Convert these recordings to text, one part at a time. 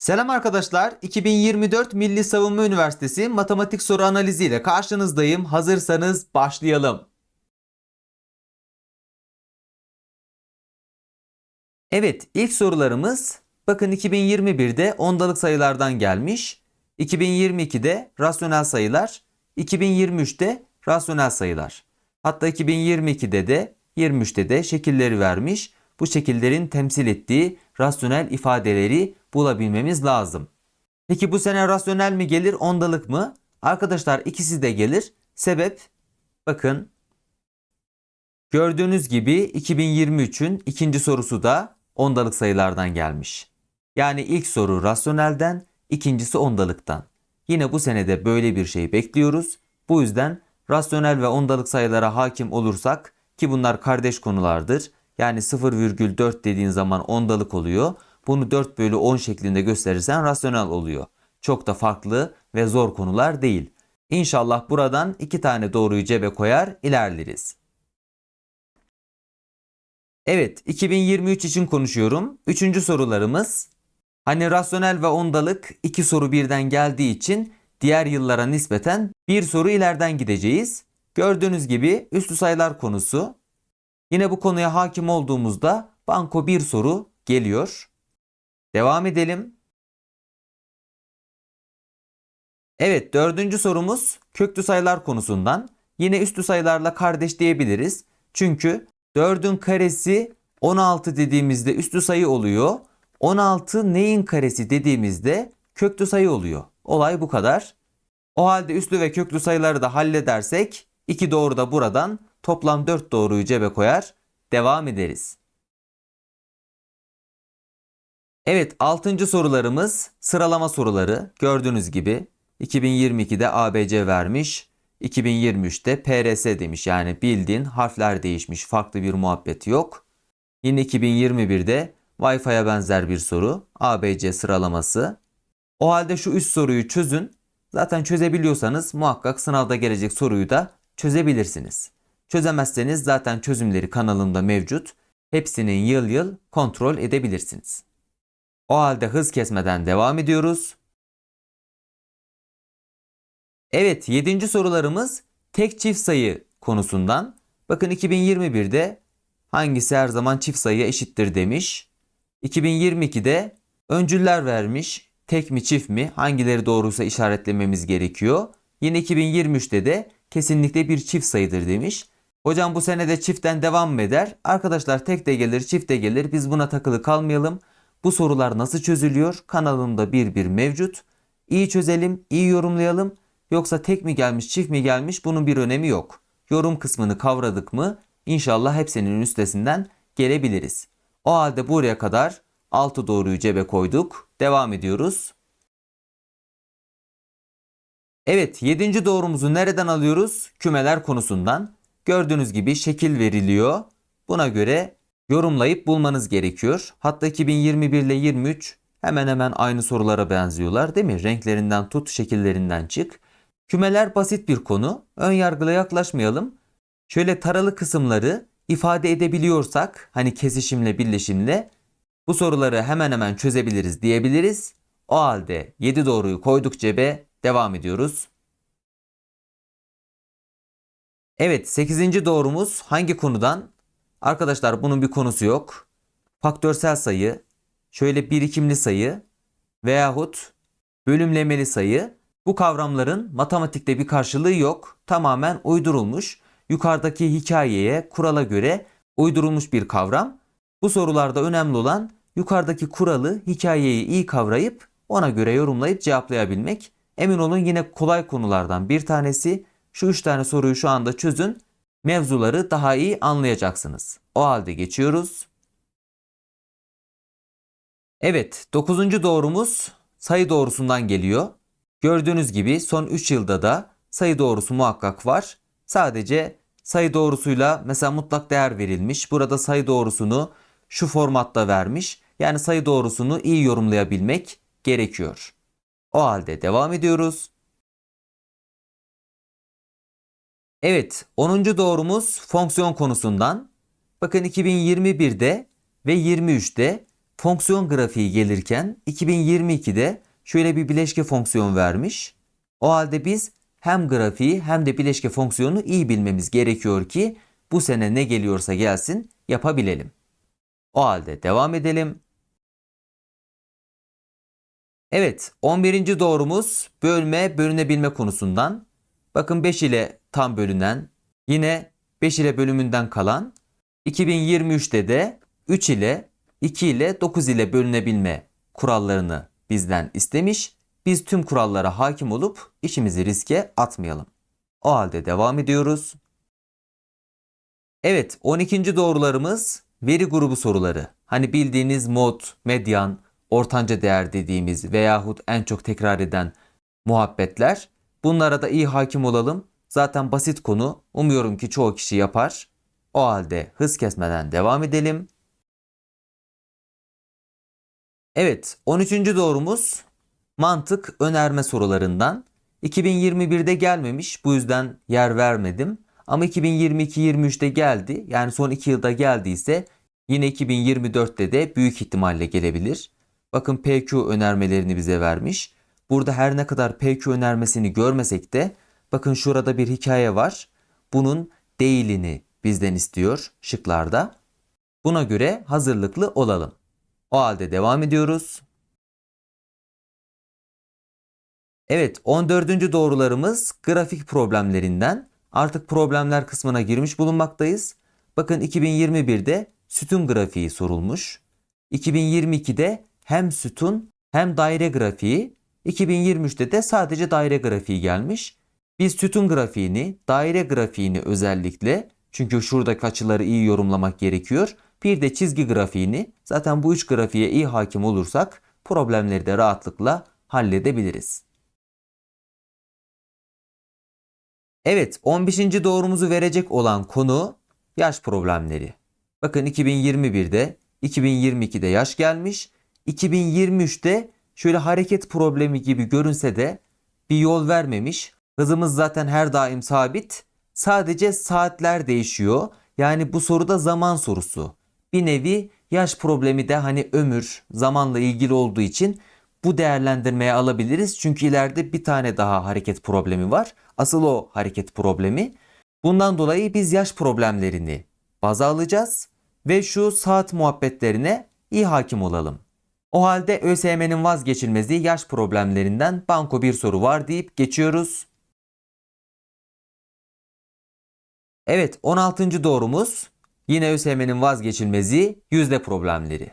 Selam arkadaşlar. 2024 Milli Savunma Üniversitesi matematik soru analizi ile karşınızdayım. Hazırsanız başlayalım. Evet, ilk sorularımız bakın 2021'de ondalık sayılardan gelmiş. 2022'de rasyonel sayılar, 2023'te rasyonel sayılar. Hatta 2022'de de 23'te de şekilleri vermiş. Bu şekillerin temsil ettiği rasyonel ifadeleri bulabilmemiz lazım. Peki bu sene rasyonel mi gelir, ondalık mı? Arkadaşlar ikisi de gelir. Sebep bakın gördüğünüz gibi 2023'ün ikinci sorusu da ondalık sayılardan gelmiş. Yani ilk soru rasyonelden, ikincisi ondalıktan. Yine bu senede böyle bir şey bekliyoruz. Bu yüzden rasyonel ve ondalık sayılara hakim olursak ki bunlar kardeş konulardır. Yani 0,4 dediğin zaman ondalık oluyor. Bunu 4 bölü 10 şeklinde gösterirsen rasyonel oluyor. Çok da farklı ve zor konular değil. İnşallah buradan iki tane doğruyu cebe koyar ilerleriz. Evet 2023 için konuşuyorum. Üçüncü sorularımız. Hani rasyonel ve ondalık iki soru birden geldiği için diğer yıllara nispeten bir soru ileriden gideceğiz. Gördüğünüz gibi üslü sayılar konusu. Yine bu konuya hakim olduğumuzda banko bir soru geliyor. Devam edelim. Evet dördüncü sorumuz köklü sayılar konusundan. Yine üstü sayılarla kardeş diyebiliriz. Çünkü 4'ün karesi 16 dediğimizde üstü sayı oluyor. 16 neyin karesi dediğimizde köklü sayı oluyor. Olay bu kadar. O halde üslü ve köklü sayıları da halledersek 2 doğru da buradan toplam 4 doğruyu cebe koyar. Devam ederiz. Evet 6. sorularımız sıralama soruları. Gördüğünüz gibi 2022'de ABC vermiş. 2023'te PRS demiş. Yani bildiğin harfler değişmiş. Farklı bir muhabbet yok. Yine 2021'de Wi-Fi'ye benzer bir soru. ABC sıralaması. O halde şu üst soruyu çözün. Zaten çözebiliyorsanız muhakkak sınavda gelecek soruyu da çözebilirsiniz. Çözemezseniz zaten çözümleri kanalımda mevcut. Hepsinin yıl yıl kontrol edebilirsiniz. O halde hız kesmeden devam ediyoruz. Evet 7. sorularımız tek çift sayı konusundan. Bakın 2021'de hangisi her zaman çift sayıya eşittir demiş. 2022'de öncüller vermiş. Tek mi çift mi hangileri doğruysa işaretlememiz gerekiyor. Yine 2023'te de kesinlikle bir çift sayıdır demiş. Hocam bu sene de çiftten devam mı eder? Arkadaşlar tek de gelir çift de gelir biz buna takılı kalmayalım. Bu sorular nasıl çözülüyor? Kanalımda bir bir mevcut. İyi çözelim, iyi yorumlayalım. Yoksa tek mi gelmiş, çift mi gelmiş bunun bir önemi yok. Yorum kısmını kavradık mı inşallah hepsinin üstesinden gelebiliriz. O halde buraya kadar 6 doğruyu cebe koyduk. Devam ediyoruz. Evet 7. doğrumuzu nereden alıyoruz? Kümeler konusundan. Gördüğünüz gibi şekil veriliyor. Buna göre yorumlayıp bulmanız gerekiyor. Hatta 2021 ile 23 hemen hemen aynı sorulara benziyorlar değil mi? Renklerinden tut, şekillerinden çık. Kümeler basit bir konu. Ön yargıla yaklaşmayalım. Şöyle taralı kısımları ifade edebiliyorsak hani kesişimle birleşimle bu soruları hemen hemen çözebiliriz diyebiliriz. O halde 7 doğruyu koyduk cebe devam ediyoruz. Evet 8. doğrumuz hangi konudan? Arkadaşlar bunun bir konusu yok. Faktörsel sayı, şöyle birikimli sayı veyahut bölümlemeli sayı bu kavramların matematikte bir karşılığı yok. Tamamen uydurulmuş. Yukarıdaki hikayeye, kurala göre uydurulmuş bir kavram. Bu sorularda önemli olan yukarıdaki kuralı, hikayeyi iyi kavrayıp ona göre yorumlayıp cevaplayabilmek. Emin olun yine kolay konulardan bir tanesi. Şu üç tane soruyu şu anda çözün. Mevzuları daha iyi anlayacaksınız. O halde geçiyoruz. Evet, dokuzuncu doğrumuz sayı doğrusundan geliyor. Gördüğünüz gibi son 3 yılda da sayı doğrusu muhakkak var. Sadece sayı doğrusuyla mesela mutlak değer verilmiş. Burada sayı doğrusunu şu formatta vermiş. Yani sayı doğrusunu iyi yorumlayabilmek gerekiyor. O halde devam ediyoruz. Evet 10. doğrumuz fonksiyon konusundan. Bakın 2021'de ve 23'te fonksiyon grafiği gelirken 2022'de şöyle bir bileşke fonksiyon vermiş. O halde biz hem grafiği hem de bileşke fonksiyonu iyi bilmemiz gerekiyor ki bu sene ne geliyorsa gelsin yapabilelim. O halde devam edelim. Evet 11. doğrumuz bölme bölünebilme konusundan. Bakın 5 ile tam bölünen yine 5 ile bölümünden kalan 2023'te de 3 ile 2 ile 9 ile bölünebilme kurallarını bizden istemiş. Biz tüm kurallara hakim olup işimizi riske atmayalım. O halde devam ediyoruz. Evet 12. doğrularımız veri grubu soruları. Hani bildiğiniz mod, medyan, ortanca değer dediğimiz veyahut en çok tekrar eden muhabbetler. Bunlara da iyi hakim olalım. Zaten basit konu. Umuyorum ki çoğu kişi yapar. O halde hız kesmeden devam edelim. Evet 13. doğrumuz mantık önerme sorularından. 2021'de gelmemiş bu yüzden yer vermedim. Ama 2022-23'te geldi. Yani son 2 yılda geldiyse yine 2024'te de büyük ihtimalle gelebilir. Bakın PQ önermelerini bize vermiş. Burada her ne kadar PQ önermesini görmesek de bakın şurada bir hikaye var. Bunun değilini bizden istiyor şıklarda. Buna göre hazırlıklı olalım. O halde devam ediyoruz. Evet 14. doğrularımız grafik problemlerinden. Artık problemler kısmına girmiş bulunmaktayız. Bakın 2021'de sütun grafiği sorulmuş. 2022'de hem sütun hem daire grafiği, 2023'te de sadece daire grafiği gelmiş. Biz sütun grafiğini, daire grafiğini özellikle çünkü şuradaki açıları iyi yorumlamak gerekiyor. Bir de çizgi grafiğini zaten bu üç grafiğe iyi hakim olursak problemleri de rahatlıkla halledebiliriz. Evet 15. doğrumuzu verecek olan konu yaş problemleri. Bakın 2021'de 2022'de yaş gelmiş. 2023'te şöyle hareket problemi gibi görünse de bir yol vermemiş. Hızımız zaten her daim sabit. Sadece saatler değişiyor. Yani bu soruda zaman sorusu. Bir nevi yaş problemi de hani ömür, zamanla ilgili olduğu için bu değerlendirmeye alabiliriz. Çünkü ileride bir tane daha hareket problemi var. Asıl o hareket problemi. Bundan dolayı biz yaş problemlerini baza alacağız ve şu saat muhabbetlerine iyi hakim olalım. O halde ÖSYM'nin vazgeçilmezi yaş problemlerinden banko bir soru var deyip geçiyoruz. Evet 16. doğrumuz yine ÖSYM'nin vazgeçilmezi yüzde problemleri.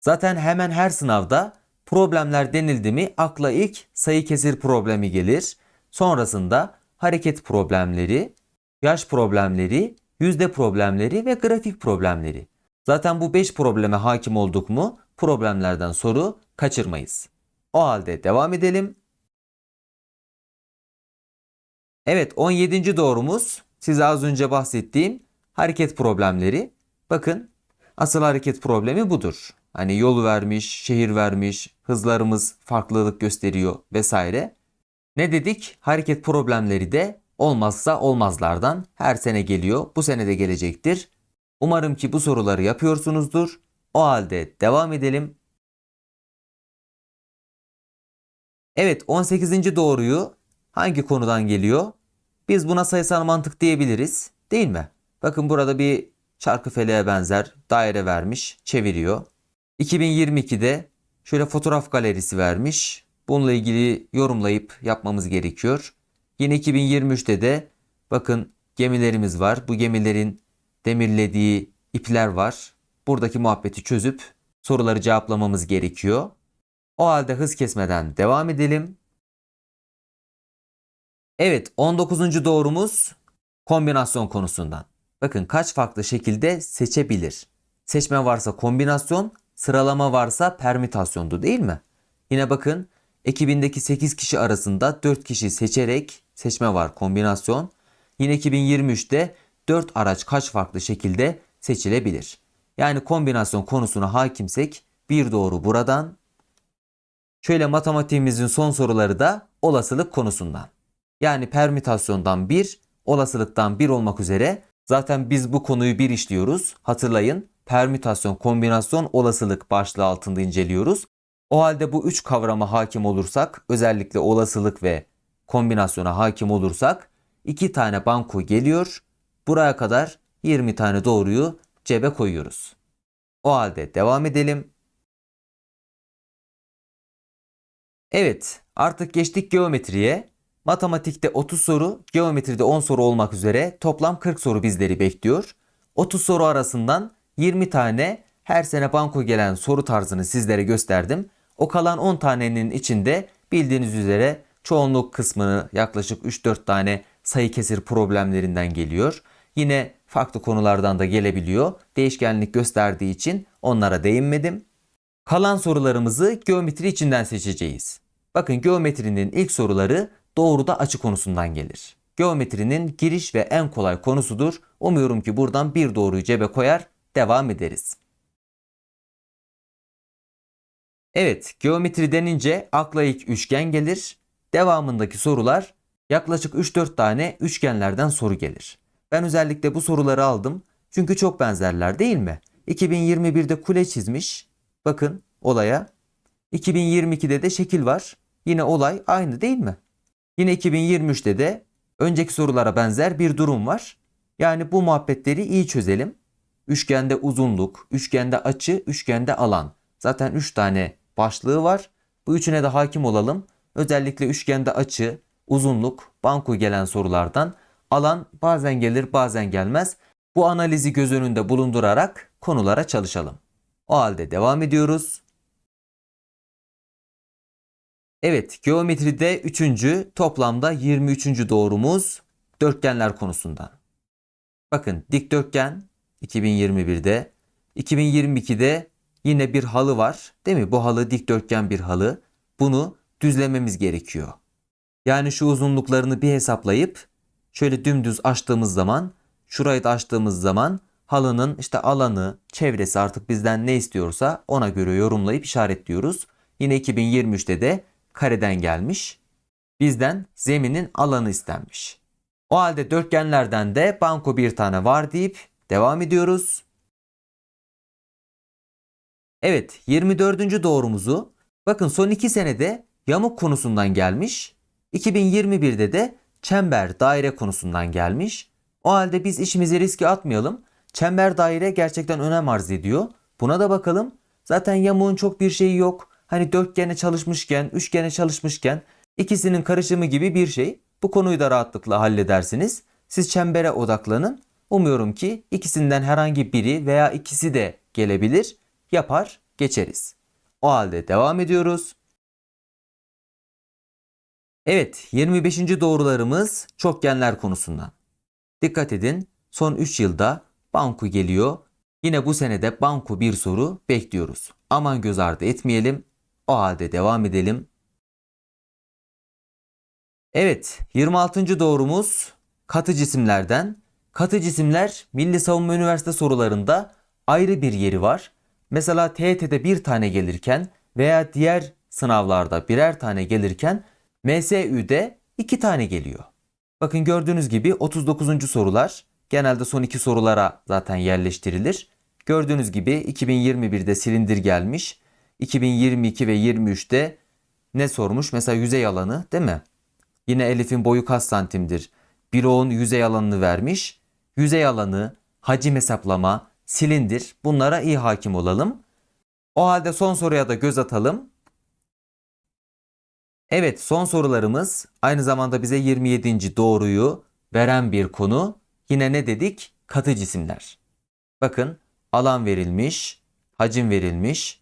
Zaten hemen her sınavda problemler denildi mi akla ilk sayı kesir problemi gelir. Sonrasında hareket problemleri, yaş problemleri, yüzde problemleri ve grafik problemleri. Zaten bu 5 probleme hakim olduk mu problemlerden soru kaçırmayız. O halde devam edelim. Evet 17. doğrumuz size az önce bahsettiğim hareket problemleri. Bakın asıl hareket problemi budur. Hani yol vermiş, şehir vermiş, hızlarımız farklılık gösteriyor vesaire. Ne dedik? Hareket problemleri de olmazsa olmazlardan her sene geliyor. Bu sene de gelecektir. Umarım ki bu soruları yapıyorsunuzdur. O halde devam edelim. Evet 18. doğruyu hangi konudan geliyor? Biz buna sayısal mantık diyebiliriz değil mi? Bakın burada bir çarkı feleğe benzer daire vermiş çeviriyor. 2022'de şöyle fotoğraf galerisi vermiş. Bununla ilgili yorumlayıp yapmamız gerekiyor. Yine 2023'te de bakın gemilerimiz var. Bu gemilerin demirlediği ipler var. Buradaki muhabbeti çözüp soruları cevaplamamız gerekiyor. O halde hız kesmeden devam edelim. Evet 19. doğrumuz kombinasyon konusundan. Bakın kaç farklı şekilde seçebilir. Seçme varsa kombinasyon, sıralama varsa permütasyondu değil mi? Yine bakın ekibindeki 8 kişi arasında 4 kişi seçerek seçme var kombinasyon. Yine 2023'te 4 araç kaç farklı şekilde seçilebilir. Yani kombinasyon konusuna hakimsek bir doğru buradan. Şöyle matematiğimizin son soruları da olasılık konusundan. Yani permütasyondan 1, olasılıktan 1 olmak üzere zaten biz bu konuyu bir işliyoruz. Hatırlayın permütasyon, kombinasyon, olasılık başlığı altında inceliyoruz. O halde bu üç kavrama hakim olursak, özellikle olasılık ve kombinasyona hakim olursak iki tane banko geliyor. Buraya kadar 20 tane doğruyu cebe koyuyoruz. O halde devam edelim. Evet, artık geçtik geometriye. Matematikte 30 soru, geometride 10 soru olmak üzere toplam 40 soru bizleri bekliyor. 30 soru arasından 20 tane her sene banko gelen soru tarzını sizlere gösterdim. O kalan 10 tanenin içinde bildiğiniz üzere çoğunluk kısmını yaklaşık 3-4 tane sayı kesir problemlerinden geliyor. Yine farklı konulardan da gelebiliyor. Değişkenlik gösterdiği için onlara değinmedim. Kalan sorularımızı geometri içinden seçeceğiz. Bakın geometrinin ilk soruları doğruda açı konusundan gelir. Geometrinin giriş ve en kolay konusudur. Umuyorum ki buradan bir doğruyu cebe koyar, devam ederiz. Evet, geometri denince akla ilk üçgen gelir. Devamındaki sorular yaklaşık 3-4 tane üçgenlerden soru gelir. Ben özellikle bu soruları aldım. Çünkü çok benzerler değil mi? 2021'de kule çizmiş. Bakın olaya. 2022'de de şekil var. Yine olay aynı değil mi? Yine 2023'te de önceki sorulara benzer bir durum var. Yani bu muhabbetleri iyi çözelim. Üçgende uzunluk, üçgende açı, üçgende alan. Zaten 3 tane başlığı var. Bu üçüne de hakim olalım. Özellikle üçgende açı, uzunluk, banko gelen sorulardan alan bazen gelir bazen gelmez. Bu analizi göz önünde bulundurarak konulara çalışalım. O halde devam ediyoruz. Evet, geometride 3. toplamda 23. doğrumuz dörtgenler konusundan. Bakın dikdörtgen 2021'de, 2022'de yine bir halı var. Değil mi? Bu halı dikdörtgen bir halı. Bunu düzlememiz gerekiyor. Yani şu uzunluklarını bir hesaplayıp şöyle dümdüz açtığımız zaman, şurayı da açtığımız zaman halının işte alanı, çevresi artık bizden ne istiyorsa ona göre yorumlayıp işaretliyoruz. Yine 2023'te de kareden gelmiş. Bizden zeminin alanı istenmiş. O halde dörtgenlerden de banko bir tane var deyip devam ediyoruz. Evet 24. doğrumuzu bakın son 2 senede yamuk konusundan gelmiş. 2021'de de çember daire konusundan gelmiş. O halde biz işimizi riske atmayalım. Çember daire gerçekten önem arz ediyor. Buna da bakalım. Zaten yamuğun çok bir şeyi yok. Hani dörtgene çalışmışken, üçgene çalışmışken ikisinin karışımı gibi bir şey. Bu konuyu da rahatlıkla halledersiniz. Siz çembere odaklanın. Umuyorum ki ikisinden herhangi biri veya ikisi de gelebilir. Yapar, geçeriz. O halde devam ediyoruz. Evet, 25. doğrularımız çokgenler konusundan. Dikkat edin, son 3 yılda banko geliyor. Yine bu senede banko bir soru bekliyoruz. Aman göz ardı etmeyelim. O halde devam edelim. Evet, 26. doğrumuz katı cisimlerden. Katı cisimler Milli Savunma Üniversite sorularında ayrı bir yeri var. Mesela TYT'de bir tane gelirken veya diğer sınavlarda birer tane gelirken MSÜ'de iki tane geliyor. Bakın gördüğünüz gibi 39. sorular genelde son iki sorulara zaten yerleştirilir. Gördüğünüz gibi 2021'de silindir gelmiş. 2022 ve 23'te ne sormuş? Mesela yüzey alanı değil mi? Yine Elif'in boyu kaç santimdir? Bloğun yüzey alanını vermiş. Yüzey alanı, hacim hesaplama, silindir bunlara iyi hakim olalım. O halde son soruya da göz atalım. Evet son sorularımız aynı zamanda bize 27. doğruyu veren bir konu. Yine ne dedik? Katı cisimler. Bakın alan verilmiş, hacim verilmiş.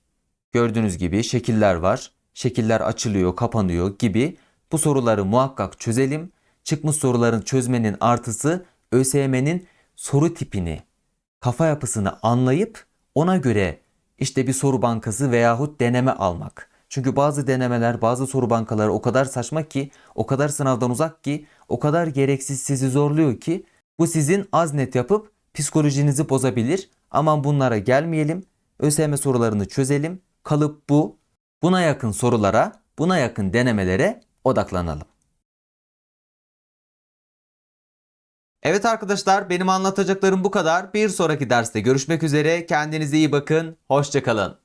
Gördüğünüz gibi şekiller var. Şekiller açılıyor, kapanıyor gibi. Bu soruları muhakkak çözelim. Çıkmış soruların çözmenin artısı ÖSYM'nin soru tipini, kafa yapısını anlayıp ona göre işte bir soru bankası veyahut deneme almak. Çünkü bazı denemeler, bazı soru bankaları o kadar saçma ki, o kadar sınavdan uzak ki, o kadar gereksiz sizi zorluyor ki bu sizin az net yapıp psikolojinizi bozabilir. Aman bunlara gelmeyelim. ÖSYM sorularını çözelim. Kalıp bu. Buna yakın sorulara, buna yakın denemelere odaklanalım. Evet arkadaşlar benim anlatacaklarım bu kadar. Bir sonraki derste görüşmek üzere. Kendinize iyi bakın. Hoşçakalın.